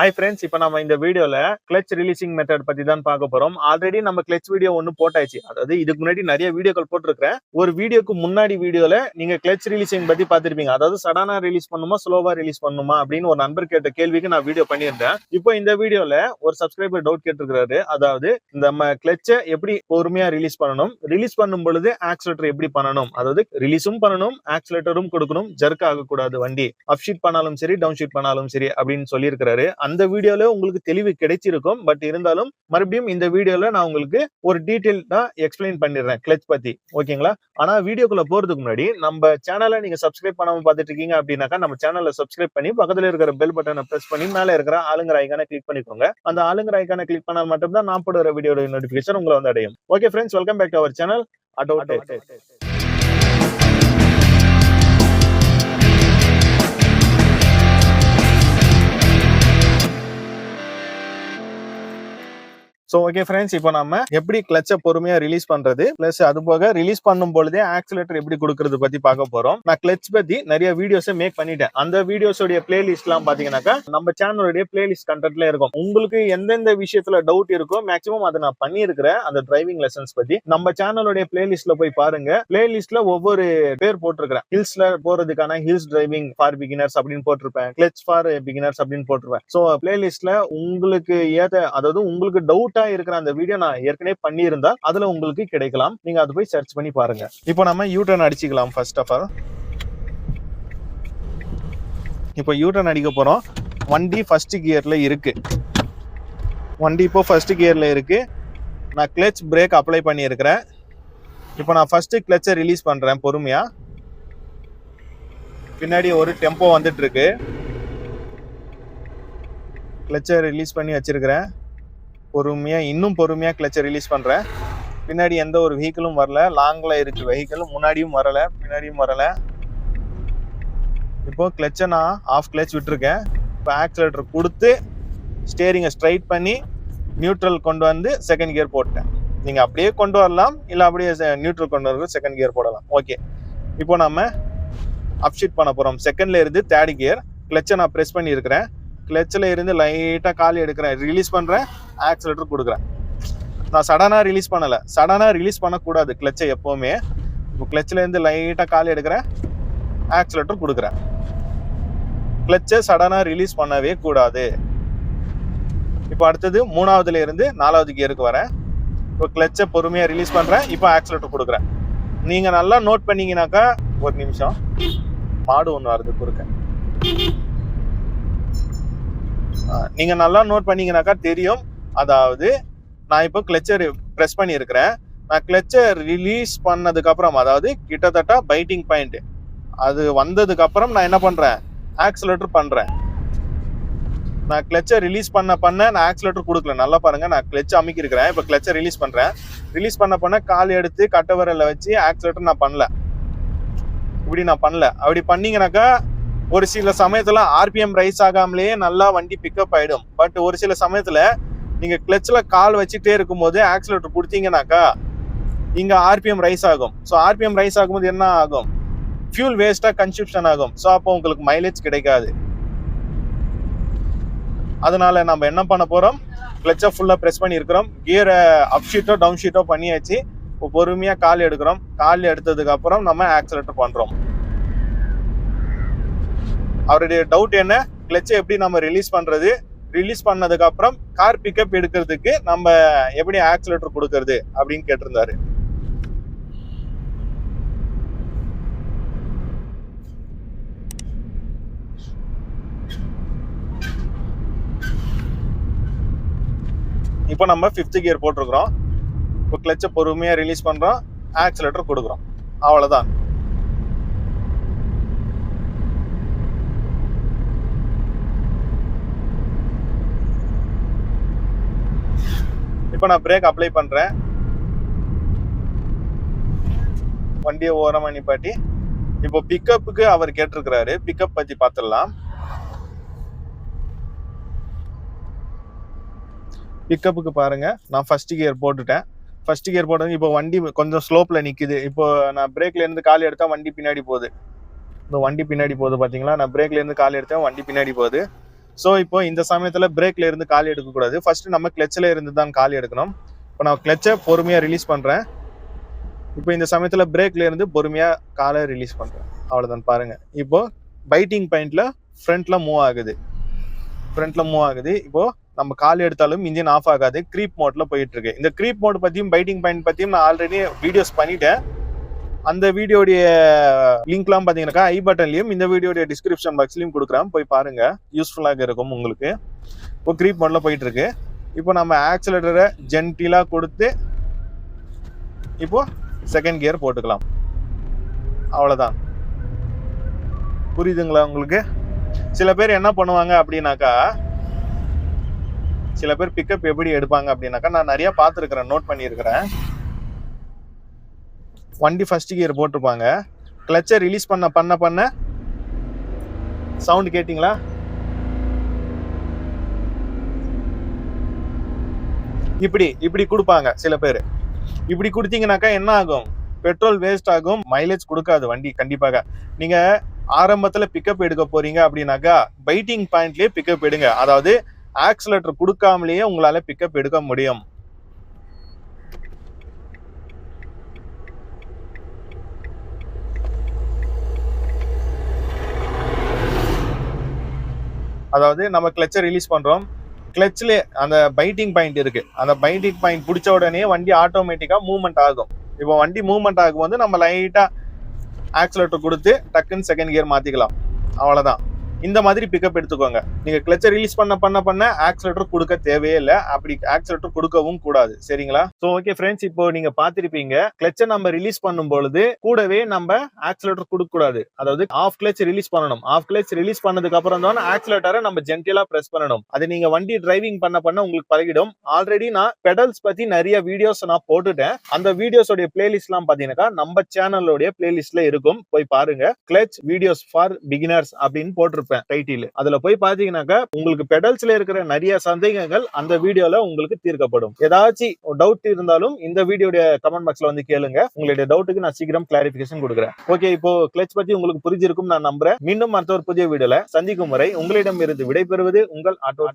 Hi friends இப்போ நம்ம இந்த வீடியோல கிளச் ரிலீசிங் மெத்தட் பற்றி தான் பார்க்க போகிறோம் ஆல்ரெடி நம்ம கிளச் வீடியோ ஒன்று போட்டாச்சு. அதாவது இதுக்கு முன்னாடி நிறைய வீடியோக்கள் போட்டிருக்கிறேன். ஒரு வீடியோக்கு முன்னாடி வீடியோவில் நீங்க கிளச் ரிலீசிங் பத்தி பார்த்துருப்பீங்க. அதாவது சடனாக ரிலீஸ் பண்ணுமா ஸ்லோவாக ரிலீஸ் பண்ணுமா அப்படின்னு ஒரு நண்பர் கேட்ட கேள்விக்கு நான் வீடியோ பண்ணியிருந்தேன். இப்போ இந்த வீடியோவில் ஒரு சப்ஸ்கிரைபர் டவுட் கேட்டிருக்கிறாரு. அதாவது இந்த நம்ம கிளச்சை எப்படி பொறுமையாக ரிலீஸ் பண்ணணும்? ரிலீஸ் பண்ணும் பொழுது ஆக்சிலேட்டர் எப்படி பண்ணணும்? அதாவது ரிலீஸும் பண்ணணும் ஆக்சிலேட்டரும் கொடுக்கணும். ஜர்க் ஆகக்கூடாது வண்டி. அப் ஷீட் பண்ணாலும் சரி டவுன் ஷீட் பண்ணாலும் சரி அப்படின்னு சொல்லியிருக்கிறாரு. அந்த வீடியோல உங்களுக்கு தெளிவு கிடைச்சிருக்கும். பட் இருந்தாலும் மறுபடியும் இந்த வீடியோல நான் உங்களுக்கு ஒரு டீட்டெயில் தான் எக்ஸ்பிளைன் பண்ணிடுறேன் கிளச் பத்தி. ஓகேங்களா? ஆனா வீடியோக்குள்ள போறதுக்கு முன்னாடி நம்ம சேனலை நீங்க சப்ஸ்கிரைப் பண்ணாம பார்த்துட்டு இருக்கீங்க அப்படின்னாக்கா நம்ம சேனலை சப்ஸ்கிரைப் பண்ணி பக்கத்துல இருக்கிற பெல் பட்டனை பிரஸ் பண்ணி மேல இருக்கிற ஆளுங்கிற ஐக்கான கிளிக் பண்ணிக்கோங்க. அந்த ஆளுங்கிற ஐக்கான கிளிக் பண்ணால் மட்டும்தான் நான் போடுற வீடியோட நோட்டிபிகேஷன் உங்களை வந்து அடையும். Okay friends welcome back to our channel அடோ so okay friends இப்போ நம்ம எப்படி கிளச்சை பொறுமையா ரிலீஸ் பண்றது? பிளஸ் அது போக ரிலீஸ் பண்ணும் பொழுதே ஆக்சிலேட்டர் எப்படி கொடுக்கறது பத்தி பார்க்க போறோம். நான் கிளச் பத்தி நிறைய வீடியோஸை மேக் பண்ணிட்டேன். அந்த வீடியோஸோடைய பிளேலிஸ்ட் எல்லாம் பாத்தீங்கன்னாக்கா நம்ம சேனலுடைய பிளேலிஸ்ட் கண்டென்ட்ல இருக்கும். உங்களுக்கு எந்தெந்த விஷயத்துல டவுட் இருக்கோ மேக்ஸிமம் அதை நான் பண்ணியிருக்கிறேன். அந்த டிரைவிங் லெசன்ஸ் பத்தி. நம்ம சேனலுடைய பிளேலிஸ்ட்ல போய் பாருங்க. பிளேலிஸ்ட்ல ஒவ்வொரு பேர் போட்டிருக்கிறேன். ஹில்ஸ்ல போறதுக்கான ஹில்ஸ் டிரைவிங் ஃபார் பிகினர்ஸ் அப்படின்னு போட்டிருப்பேன். கிளச் ஃபார் பிகினர்ஸ் அப்படின்னு போட்டிருப்பேன். ஸோ பிளேலிஸ்ட்ல உங்களுக்கு ஏத அதாவது உங்களுக்கு டவுட்டா இருக்கிற அந்த வீடியோ நான் ஏற்கனவே பண்ணியிருந்தா அதுல உங்களுக்கு கிடைக்கலாம். நீங்க அது போய் சர்ச் பண்ணி பாருங்க. இப்போ நம்ம யூட்டர்ன் அடிச்சுக்கலாம் ஃபர்ஸ்ட் ஆஃப் ஆல் இப்போ யூட்டர்ன் அடிக்க போறோம். வண்டி ஃபர்ஸ்ட் கியர்ல இருக்கு. வண்டி இப்போ ஃபர்ஸ்ட் கியர்ல இருக்கு. நான் கிளச் பிரேக் அப்ளை பண்ணியிருக்கிறேன். இப்போ நான் ஃபர்ஸ்ட் கிளச்சை ரிலீஸ் பண்றேன் பொறுமையா. பின்னாடி ஒரு டெம்போ வந்துட்டு இருக்கு. கிளச்சை ரிலீஸ் பண்ணி வச்சிருக்கிறேன். பொறுமையாக இன்னும் பொறுமையாக கிளச்சை ரிலீஸ் பண்ணுறேன் பின்னாடி எந்த ஒரு வெஹிக்கிளும் வரல. லாங்கில் இருக்கு வெஹிக்கிள் முன்னாடியும் வரல பின்னாடியும் வரலை. இப்போது கிளச்சை நான் ஆஃப் கிளச் விட்டுருக்கேன். இப்போ ஆக்சிலேட்டர் கொடுத்து ஸ்டேரிங்கை ஸ்ட்ரைட் பண்ணி நியூட்ரல் கொண்டு வந்து செகண்ட் கியர் போட்டேன். நீங்கள் அப்படியே கொண்டு வரலாம். இல்லை அப்படியே நியூட்ரல் கொண்டு வரது செகண்ட் கியர் போடலாம். ஓகே இப்போ நம்ம அப்ஷீட் பண்ண போகிறோம் செகண்ட்ல இருந்து தேர்ட் கியர் கிளச்சை நான் ப்ரெஸ் பண்ணியிருக்கிறேன். கிளச்சில் இருந்து லைட்டாக கால் எடுக்கிறேன். ரிலீஸ் பண்ணுறேன் ஆக்சிலேட்டர் கொடுக்குறேன். நான் சடனாக ரிலீஸ் பண்ணலை. சடனாக ரிலீஸ் பண்ணக்கூடாது கிளச்சை எப்போவுமே. இப்போ கிளச்சிலேருந்து லைட்டாக கால் எடுக்கிறேன். ஆக்சிலேட்டர் கொடுக்குறேன். கிளச்சை சடனாக ரிலீஸ் பண்ணவே கூடாது. இப்போ அடுத்தது மூணாவதுல இருந்து நாலாவது கியருக்கு வரேன். இப்போ கிளச்சை பொறுமையாக ரிலீஸ் பண்ணுறேன் இப்போ ஆக்சிலேட்டர் கொடுக்குறேன். நீங்கள் நல்லா நோட் பண்ணீங்கன்னாக்கா ஒரு நிமிஷம் மாடு ஒன்று வருது குறுக்க. நீங்க நல்லா நோட் பண்ணீங்கன்னாக்கா தெரியும். அதாவது நான் இப்போ கிளச்சர் ப்ரெஸ் பண்ணியிருக்கிறேன். நான் கிளச்சர் ரிலீஸ் பண்ணதுக்கப்புறம் அதாவது கிட்டத்தட்ட பைட்டிங் பாயிண்ட் அது வந்ததுக்கப்புறம் நான் என்ன பண்ணுறேன் ஆக்சிலேட்டர் பண்ணுறேன் நான் கிளச்சை ரிலீஸ் பண்ண பண்ண நான் ஆக்சிலேட்டர் கொடுக்கல. நல்லா பாருங்க நான் கிளச் அமைக்கிருக்கிறேன் இப்போ கிளச்சை ரிலீஸ் பண்ணுறேன் ரிலீஸ் பண்ண பண்ண கால் எடுத்து கட்டவரில் வச்சு ஆக்சிலேட்டர் நான் பண்ணல. இப்படி நான் பண்ணல. அப்படி பண்ணிங்கனாக்கா ஒரு சில சமயத்தில் ஆர்பிஎம் ரைஸ் ஆகாமலேயே நல்லா வண்டி பிக்கப் ஆகிடும் பட் ஒரு சில சமயத்தில் நீங்கள் கிளச்சில் கால் வச்சுட்டே இருக்கும்போது ஆக்சிலேட்டர் கொடுத்தீங்கனாக்கா இங்கே ஆர்பிஎம் ரைஸ் ஆகும். ஸோ ஆர்பிஎம் ரைஸ் ஆகும்போது என்ன ஆகும்? ஃபியூல் வேஸ்ட்டாக கன்சூப்ஷன் ஆகும். ஸோ அப்போ உங்களுக்கு மைலேஜ் கிடைக்காது. அதனால நம்ம என்ன பண்ண போகிறோம் கிளச்சை ஃபுல்லாக ப்ரெஸ் பண்ணியிருக்கிறோம். கியரை அப் ஷீட்டோ டவுன் ஷீட்டோ பண்ணியாச்சு. இப்போ பொறுமையாக கால் எடுக்கிறோம். கால் எடுத்ததுக்கப்புறம் நம்ம ஆக்சிலேட்டர் பண்ணுறோம் அவருடைய டவுட் என்ன? கிளச்சை எப்படி நம்ம ரிலீஸ் பண்ணுறது ரிலீஸ் பண்ணதுக்கப்புறம் கார் பிக்கப் எடுக்கிறதுக்கு நம்ம எப்படி ஆக்சிலேட்டர் கொடுக்கறது அப்படின்னு கேட்டிருந்தாரு. இப்போ நம்ம ஃபிஃப்த் கியர் போட்டிருக்கிறோம். இப்போ கிளச்சை பொறுமையாக ரிலீஸ் பண்ணுறோம் ஆக்சிலேட்டர் கொடுக்குறோம். அவ்வளோதான் இப்போ நான் பிரேக் அப்ளை பண்றேன். வண்டியை ஓரமா நிப்பாட்டி இப்போ பிக்கப்புக்கு அவர் கேட்டிருக்கிறாரு. பிக்கப் பத்தி பார்த்துடலாம். பிக்கப்புக்கு பாருங்க நான் ஃபர்ஸ்ட் கியர் போட்டுட்டேன். ஃபர்ஸ்ட் கியர் போட்டது இப்போ வண்டி கொஞ்சம் ஸ்லோப்ல நிக்குது. இப்போ நான் பிரேக்ல இருந்து கால் எடுத்தா வண்டி பின்னாடி போகுது. இந்த வண்டி பின்னாடி போகுது பாத்தீங்களா? நான் பிரேக்ல இருந்து கால் எடுத்தேன் வண்டி பின்னாடி போகுது. ஸோ இப்போ இந்த சமயத்தில் பிரேக்ல இருந்து கால் எடுக்கக்கூடாது ஃபர்ஸ்ட் நம்ம கிளச்சில் இருந்து தான் கால் எடுக்கணும். இப்போ நான் கிளச்சை பொறுமையாக ரிலீஸ் பண்ணுறேன் இப்போ இந்த சமயத்தில் பிரேக்ல இருந்து பொறுமையாக காலை ரிலீஸ் பண்ணுறேன் அவ்வளோதான் பாருங்க. இப்போ பைட்டிங் பாயிண்ட்ல ஃப்ரண்ட்ல மூவ் ஆகுது. ஃப்ரண்ட்ல மூவ் ஆகுது. இப்போ நம்ம கால் எடுத்தாலும் இன்ஜின் ஆஃப் ஆகாது. க்ரீப் மோட்ல போயிட்டு இருக்கு. இந்த க்ரீப் மோட் பத்தியும் பைட்டிங் பாயிண்ட் பத்தியும் நான் ஆல்ரெடி வீடியோஸ் பண்ணிட்டேன். அந்த வீடியோடைய லிங்க்லாம் பார்த்தீங்கன்னாக்கா ஐ பட்டன்லையும் இந்த வீடியோடைய டிஸ்கிரிப்ஷன் பாக்ஸ்லையும் கொடுக்குறேன். போய் பாருங்க. யூஸ்ஃபுல்லாக இருக்கும் உங்களுக்கு. இப்போ க்ரீப் மோட்ல போயிட்டு இருக்கு இப்போ நம்ம ஆக்சிலேட்டரை ஜென்டிலாக கொடுத்து இப்போ செகண்ட் கியர் போட்டுக்கலாம். அவ்வளோதான் புரியுதுங்களா உங்களுக்கு? சில பேர் என்ன பண்ணுவாங்க அப்படின்னாக்கா சில பேர் பிக்கப் எப்படி எடுப்பாங்க அப்படின்னாக்கா நான் நிறையா பார்த்துருக்குறேன் நோட் பண்ணியிருக்கிறேன். வண்டி ஃபர்ஸ்ட் கியர் போட்டிருப்பாங்க. கிளச்சை ரிலீஸ் பண்ண பண்ண பண்ண. சவுண்ட் கேட்டிங்களா? இப்படி இப்படி கொடுப்பாங்க சில பேர். இப்படி கொடுத்தீங்கனாக்கா என்ன ஆகும்? பெட்ரோல் வேஸ்ட் ஆகும் மைலேஜ் கொடுக்காது வண்டி கண்டிப்பாக. நீங்க ஆரம்பத்துல பிக்கப் எடுக்க போறீங்க அப்படின்னாக்கா பைட்டிங் பாயிண்ட்லயே பிக்கப் எடுங்க. அதாவது ஆக்சிலேட்டர் கொடுக்காமலேயே உங்களால பிக்கப் எடுக்க முடியும். அதாவது நம்ம கிளச்சை ரிலீஸ் பண்ணுறோம் கிளச்சில் அந்த பைட்டிங் பாயிண்ட் இருக்குது அந்த பைட்டிங் பாயிண்ட் பிடிச்ச உடனே வண்டி ஆட்டோமேட்டிக்காக மூவ்மெண்ட் ஆகும். இப்போ வண்டி மூவ்மெண்ட் ஆகும்போது நம்ம லைட்டாக ஆக்சிலேட்டர் கொடுத்து டக்குன்னு செகண்ட் கியர் மாற்றிக்கலாம் அவ்வளோதான் இந்த மாதிரி பிக்கப் எடுத்துக்கோங்க. நீங்க கிளச்சை ரிலீஸ் பண்ண பண்ண பண்ண ஆக்சிலேட்டர் கொடுக்க தேவையே இல்லை. அப்படி ஆக்சிலேட்டர் கொடுக்கவும் கூடாது. சரிங்களா? ஸோ ஓகே ஃப்ரெண்ட்ஸ் இப்போ நீங்க பார்த்துருப்பீங்க. கிளச்சை நம்ம ரிலீஸ் பண்ணும் பொழுது கூடவே நம்ம ஆக்சிலேட்டர் கொடுக்க கூடாது. அதாவது ஆஃப் கிளச் ரிலீஸ் பண்ணணும். ஆஃப் கிளச் ரிலீஸ் பண்ணதுக்கு அப்புறம் தான் ஆக்சிலேட்டரை நம்ம ஜென்டிலா பிரஸ் பண்ணணும். அது நீங்க வண்டி டிரைவிங் பண்ண பண்ண உங்களுக்கு பழகிடும். ஆல்ரெடி நான் பெடல்ஸ் பத்தி நிறைய வீடியோஸ் நான் போட்டுட்டேன். அந்த வீடியோஸோட பிளேலிஸ்ட் எல்லாம் பாத்தீங்கன்னா நம்ம சேனலோடைய பிளேலிஸ்ட்ல இருக்கும். போய் பாருங்க. கிளச் வீடியோஸ் ஃபார் பிகினர்ஸ் அப்படின்னு போட்டிருப்பேன் டைட்டில் அதுல போய் பாத்தீங்கன்னாக்கா உங்களுக்கு பெடல்ஸ்ல இருக்கிற நிறைய சந்தேகங்கள் அந்த வீடியோல உங்களுக்கு தீர்க்கப்படும். ஏதாச்சும் டவுட் இருந்தாலும் இந்த வீடியோடைய கமெண்ட் பாக்ஸ்ல வந்து கேளுங்க. உங்களுடைய டவுட்டுக்கு நான் சீக்கிரம் கிளாரிபிகேஷன் கொடுக்குறேன். ஓகே இப்போ கிளச் பத்தி உங்களுக்கு புரிஞ்சிருக்கும் நான் நம்புறேன். மீண்டும் மற்ற ஒரு புதிய வீடியோல சந்திக்கும் வரை உங்களிடம் இருந்து விடைபெறுவது உங்கள் ஆட்டோ